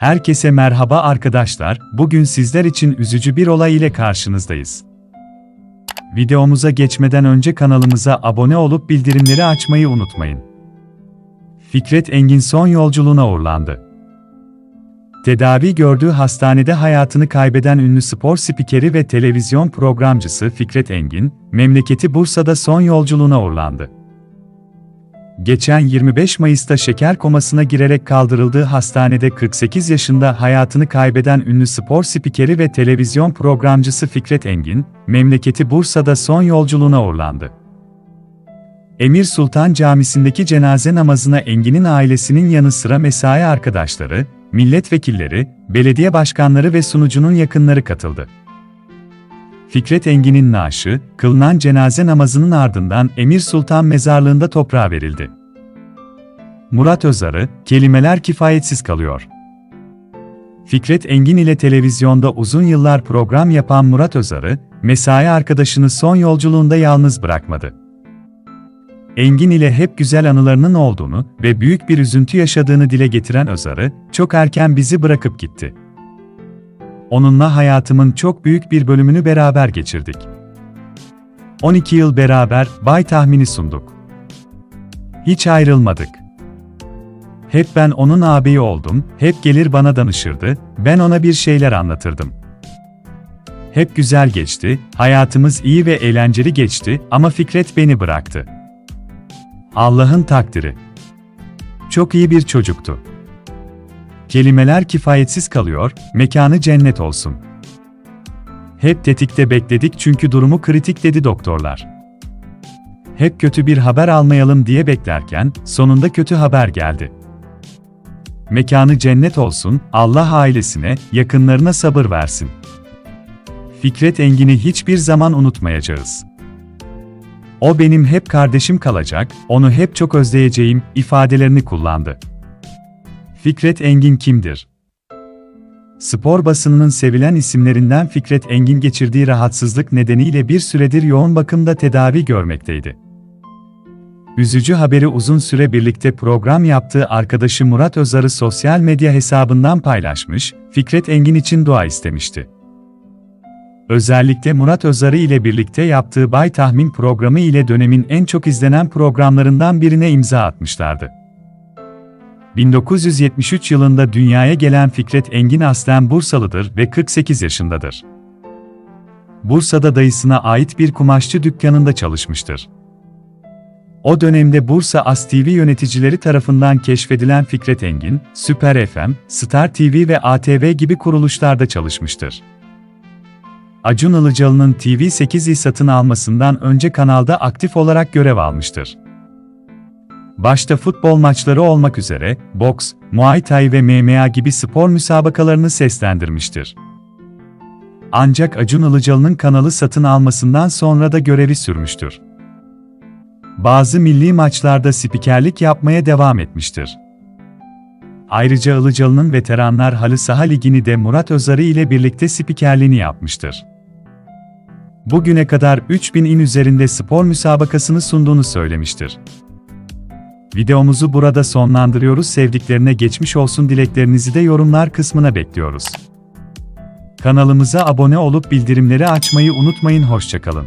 Herkese merhaba arkadaşlar, bugün sizler için üzücü bir olay ile karşınızdayız. Videomuza geçmeden önce kanalımıza abone olup bildirimleri açmayı unutmayın. Fikret Engin son yolculuğuna uğurlandı. Tedavi gördüğü hastanede hayatını kaybeden ünlü spor spikeri ve televizyon programcısı Fikret Engin, memleketi Bursa'da son yolculuğuna uğurlandı. Geçen 25 Mayıs'ta şeker komasına girerek kaldırıldığı hastanede 48 yaşında hayatını kaybeden ünlü spor spikeri ve televizyon programcısı Fikret Engin, memleketi Bursa'da son yolculuğuna uğurlandı. Emir Sultan Camisi'ndeki cenaze namazına Engin'in ailesinin yanı sıra mesai arkadaşları, milletvekilleri, belediye başkanları ve sunucunun yakınları katıldı. Fikret Engin'in naaşı, kılınan cenaze namazının ardından Emir Sultan Mezarlığı'nda toprağa verildi. Murat Özarı, kelimeler kifayetsiz kalıyor. Fikret Engin ile televizyonda uzun yıllar program yapan Murat Özarı, mesai arkadaşını son yolculuğunda yalnız bırakmadı. Engin ile hep güzel anılarının olduğunu ve büyük bir üzüntü yaşadığını dile getiren Özarı, çok erken bizi bırakıp gitti. Onunla hayatımın çok büyük bir bölümünü beraber geçirdik. 12 yıl beraber bay tahmini sunduk. Hiç ayrılmadık. Hep ben onun ağabeyi oldum, hep gelir bana danışırdı, ben ona bir şeyler anlatırdım. Hep güzel geçti, hayatımız iyi ve eğlenceli geçti ama Fikret beni bıraktı. Allah'ın takdiri. Çok iyi bir çocuktu. Kelimeler kifayetsiz kalıyor, mekanı cennet olsun. Hep tetikte bekledik çünkü durumu kritik dedi doktorlar. Hep kötü bir haber almayalım diye beklerken, sonunda kötü haber geldi. Mekanı cennet olsun, Allah ailesine, yakınlarına sabır versin. Fikret Engin'i hiçbir zaman unutmayacağız. O benim hep kardeşim kalacak, onu hep çok özleyeceğim ifadelerini kullandı. Fikret Engin kimdir? Spor basınının sevilen isimlerinden Fikret Engin geçirdiği rahatsızlık nedeniyle bir süredir yoğun bakımda tedavi görmekteydi. Üzücü haberi uzun süre birlikte program yaptığı arkadaşı Murat Özarı sosyal medya hesabından paylaşmış, Fikret Engin için dua istemişti. Özellikle Murat Özarı ile birlikte yaptığı Bay Tahmin programı ile dönemin en çok izlenen programlarından birine imza atmışlardı. 1973 yılında dünyaya gelen Fikret Engin aslen Bursalıdır ve 48 yaşındadır. Bursa'da dayısına ait bir kumaşçı dükkanında çalışmıştır. O dönemde Bursa As TV yöneticileri tarafından keşfedilen Fikret Engin, Süper FM, Star TV ve ATV gibi kuruluşlarda çalışmıştır. Acun Ilıcalı'nın TV8'i satın almasından önce kanalda aktif olarak görev almıştır. Başta futbol maçları olmak üzere, boks, Muay Thai ve MMA gibi spor müsabakalarını seslendirmiştir. Ancak Acun Ilıcalı'nın kanalı satın almasından sonra da görevi sürmüştür. Bazı milli maçlarda spikerlik yapmaya devam etmiştir. Ayrıca Ilıcalı'nın Veteranlar Halı Saha Ligi'ni de Murat Özarı ile birlikte spikerliğini yapmıştır. Bugüne kadar 3000 in üzerinde spor müsabakasını sunduğunu söylemiştir. Videomuzu burada sonlandırıyoruz. Sevdiklerine geçmiş olsun dileklerinizi de yorumlar kısmına bekliyoruz. Kanalımıza abone olup bildirimleri açmayı unutmayın. Hoşçakalın.